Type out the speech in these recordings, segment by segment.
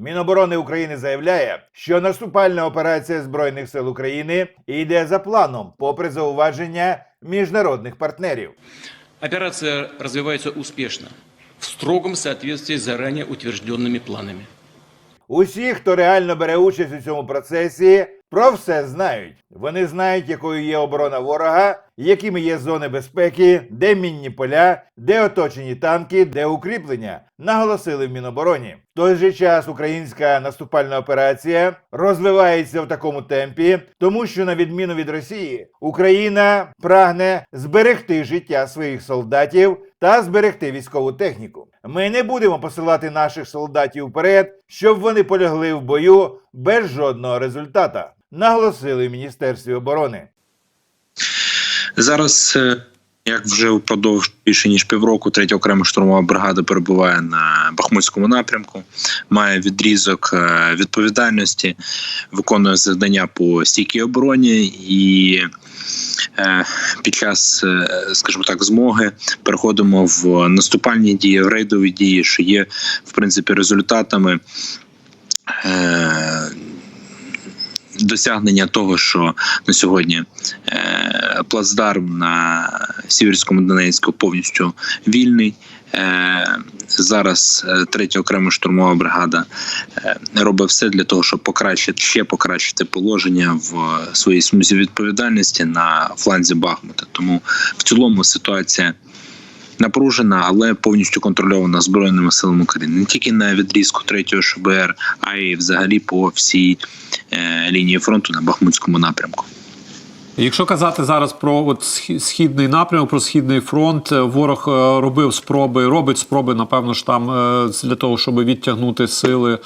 Міноборони України заявляє, що наступальна операція збройних сил України йде за планом, попри зауваження міжнародних партнерів. Операция развивается успешно, в строгом соответствии с заранее утвержденными планами. Усі, хто реально бере участь у цьому процесі, про все знають. Вони знають, якою є оборона ворога, якими є зони безпеки, де мінні поля, де оточені танки, де укріплення, наголосили в Мінобороні. В той же час українська наступальна операція розвивається в такому темпі, тому що, на відміну від Росії, Україна прагне зберегти життя своїх солдатів та зберегти військову техніку. Ми не будемо посилати наших солдатів вперед, щоб вони полягли в бою без жодного результата, наголосили в Міністерстві оборони. Зараз, як вже впродовж більше ніж півроку, третя окрема штурмова бригада перебуває на Бахмутському напрямку, має відрізок е, відповідальності, виконує завдання по стійкій обороні і. е, Під час, е, скажімо так, змоги переходимо в наступальні дії, в рейдові дії, що є в принципі результатами досягнення того, що на сьогодні е, плацдарм на Сіверському Донецьку повністю вільний. Е, зараз е, третя окрема штурмова бригада робить все для того, щоб покращити ще покращити положення в своїй смузі відповідальності на фланзі Бахмута. Тому в цілому ситуація напружена, але повністю контрольована збройними силами України не тільки на відрізку 3 ШБР, а й взагалі по всій е, лінії фронту на Бахмутському напрямку. Якщо казати зараз про от східний напрямок, про східний фронт, е, ворог е, робив спроби, робить спроби, напевно ж там для того, щоб відтягнути сили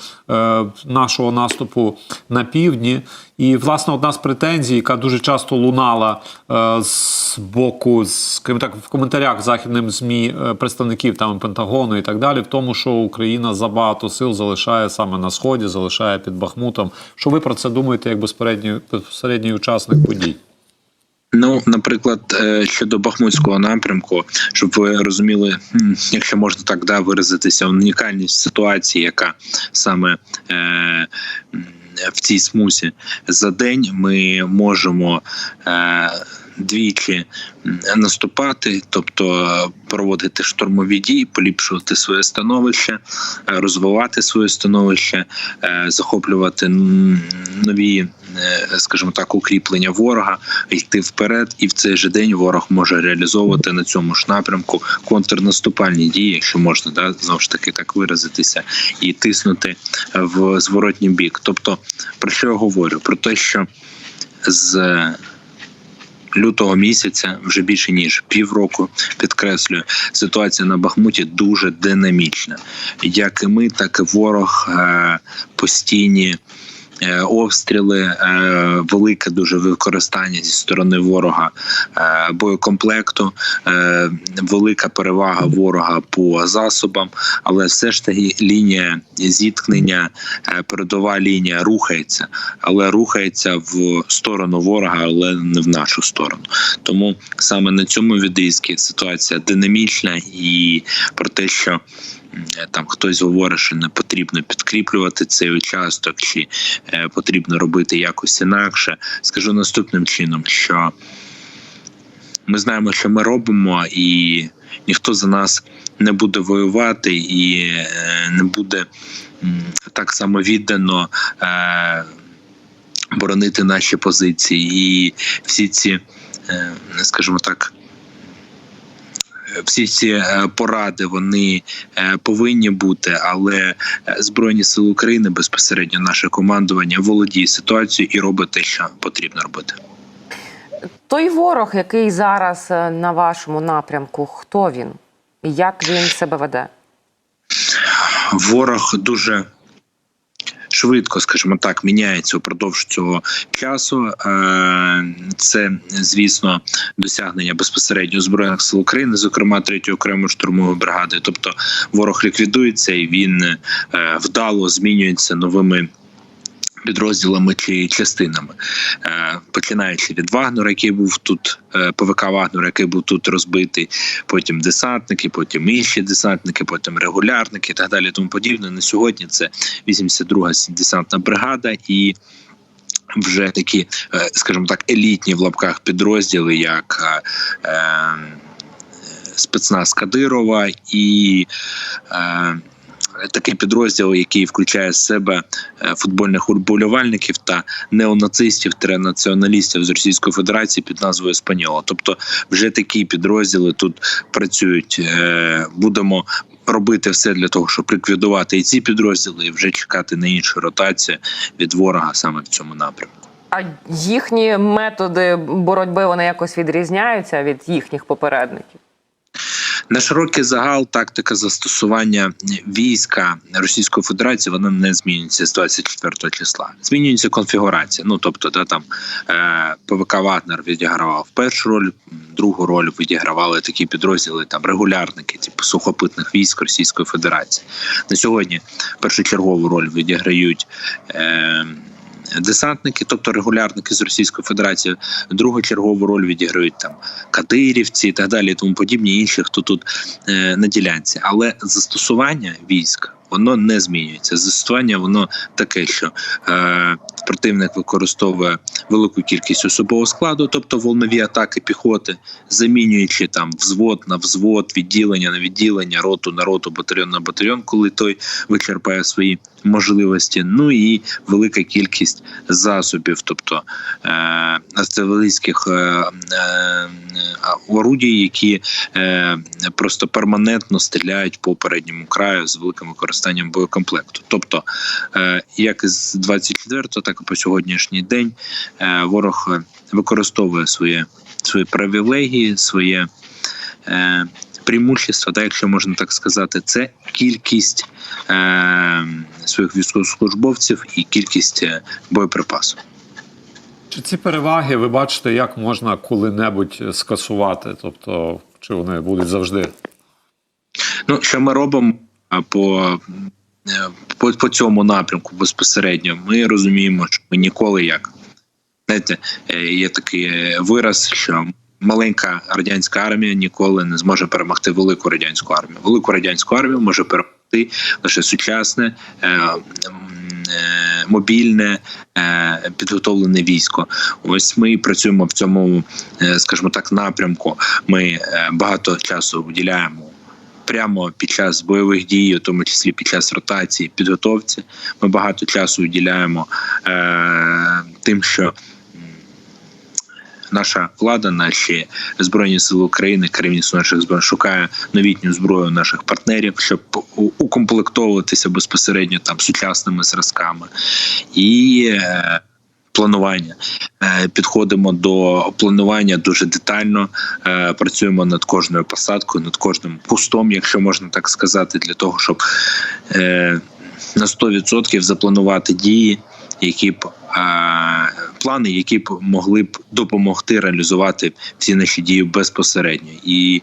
нашого наступу на півдні. І власне одна з претензій, яка дуже часто лунала е, з боку, скажімо так, в коментарях західним змі е, представників там Пентагону і так далі, в тому, що Україна забагато сил залишає саме на сході, залишає під Бахмутом. Що ви про це думаєте, як безпередній безпосередній учасник подій? Ну, наприклад, е, щодо Бахмутського напрямку, щоб ви розуміли, якщо можна так да, виразитися, унікальність ситуації, яка саме е, в цій смузі за день ми можемо. Е, Двічі наступати, тобто е, проводити штурмові дії, поліпшувати своє становище, е, розвивати своє становище, захоплювати нові, скажімо так, укріплення ворога, йти вперед, і в цей же день ворог може реалізовувати на цьому ж напрямку контрнаступальні дії, якщо можна да знову ж таки так виразитися, і тиснути в зворотній бік. Тобто, про що я говорю? Про те, що з лютого місяця, вже більше ніж півроку, підкреслюю, ситуація на Бахмуті дуже динамічна. Як і ми, так і ворог е, постійні. Е, Обстріли, е, велике дуже використання зі сторони ворога е, боєкомплекту, велика перевага ворога по засобам, але все ж таки лінія зіткнення, передова лінія рухається, але рухається в сторону ворога, але не в нашу сторону. Тому саме на цьому відрізку ситуація динамічна і про те, що там хтось говорить, що не потрібно підкріплювати цей участок, чи е, потрібно робити якось інакше. Скажу наступним чином, що ми знаємо, що ми робимо, і ніхто за нас не буде воювати і е, не буде так само віддано. Е, Боронити наші позиції, і всі ці, е, скажімо так, е, всі ці е, поради вони е, повинні бути, але е, Збройні Сили України безпосередньо наше командування володіє ситуацією і робить те, що потрібно робити. Той ворог, який зараз на вашому напрямку, хто він? І Як він себе веде? ворог дуже швидко, скажімо так, міняється упродовж цього часу. Е, Це, звісно, досягнення безпосередньо збройних сил України, зокрема третьої окремої штурмової бригади. Тобто ворог ліквідується і він е, вдало змінюється новими. Підрозділами чи частинами, Е, починаючи від Вагнера, який був тут, е, ПВК Вагнера, який був тут розбитий, потім десантники, потім інші десантники, потім регулярники і так далі. Тому подібне. На сьогодні це 82-га десантна бригада і. Вже такі, е, скажімо так, елітні в лапках підрозділи, як е, спецназ Кадирова і е, такий підрозділ, який включає в себе е, футбольних уболівальників та неонацистів та націоналістів з Російської Федерації під назвою Спаньола. Тобто, вже такі підрозділи тут працюють. Е, Будемо робити все для того, щоб ліквідувати і ці підрозділи, і вже чекати на іншу ротацію від ворога саме в цьому напрямку. А їхні методи боротьби вони якось відрізняються від їхніх попередників? На широкий загал тактика застосування війська Російської Федерації вона не змінюється з 24 числа. Змінюється конфігурація. Ну тобто, да, там е, ПВК Вагнер відігравав першу роль, другу роль відігравали такі підрозділи, там регулярники, типу сухопитних військ Російської Федерації. На сьогодні першочергову роль відіграють. Е, Десантники, тобто регулярники з Російської Федерації, другочергову роль відіграють там кадирівці і так далі, і тому подібні інші, хто тут е, на ділянці. Але застосування військ воно не змінюється. Застосування воно таке, що е, противник використовує велику кількість особового складу, тобто волнові атаки піхоти, замінюючи там взвод на взвод, відділення на відділення, роту на роту, батальйон на батальйон, коли той вичерпає свої можливості. Ну і велика кількість засобів, тобто е, артилерійських е, е, орудій, які е, просто перманентно стріляють по передньому краю з великим використанням боєкомплекту. Тобто, е, як з 24-го, так і по сьогоднішній день е, ворог е, використовує свої, свої привілегії, своє. Е, Преимущество, так, якщо можна так сказати, це кількість е, своїх військовослужбовців і кількість е, боєприпасу. Чи ці переваги ви бачите, як можна коли-небудь скасувати? Тобто, чи вони будуть завжди? Ну, що ми робимо по, по, по цьому напрямку безпосередньо, ми розуміємо, що ми ніколи як. Знаєте, е, є такий е, вираз, що маленька радянська армія ніколи не зможе перемогти велику радянську армію. Велику радянську армію може перемогти лише сучасне. Е, е, Мобільне підготовлене військо. Ось ми працюємо в цьому, скажімо так, напрямку. Ми багато часу виділяємо прямо під час бойових дій, у тому числі під час ротації, підготовці. Ми багато часу виділяємо е, тим, що наша влада, наші збройні сили України, керівництво наших зброй шукає новітню зброю наших партнерів, щоб укомплектовуватися безпосередньо там сучасними зразками і. Планування Е, підходимо до планування дуже детально. е, Працюємо над кожною посадкою, над кожним кустом, якщо можна так сказати, для того, щоб е, на 100% запланувати дії, які б плани, які б могли б допомогти реалізувати всі наші дії безпосередньо, і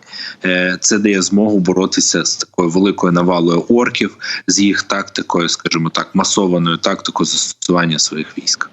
це дає змогу боротися з такою великою навалою орків, з їх тактикою, скажімо так, масованою тактикою застосування своїх військ.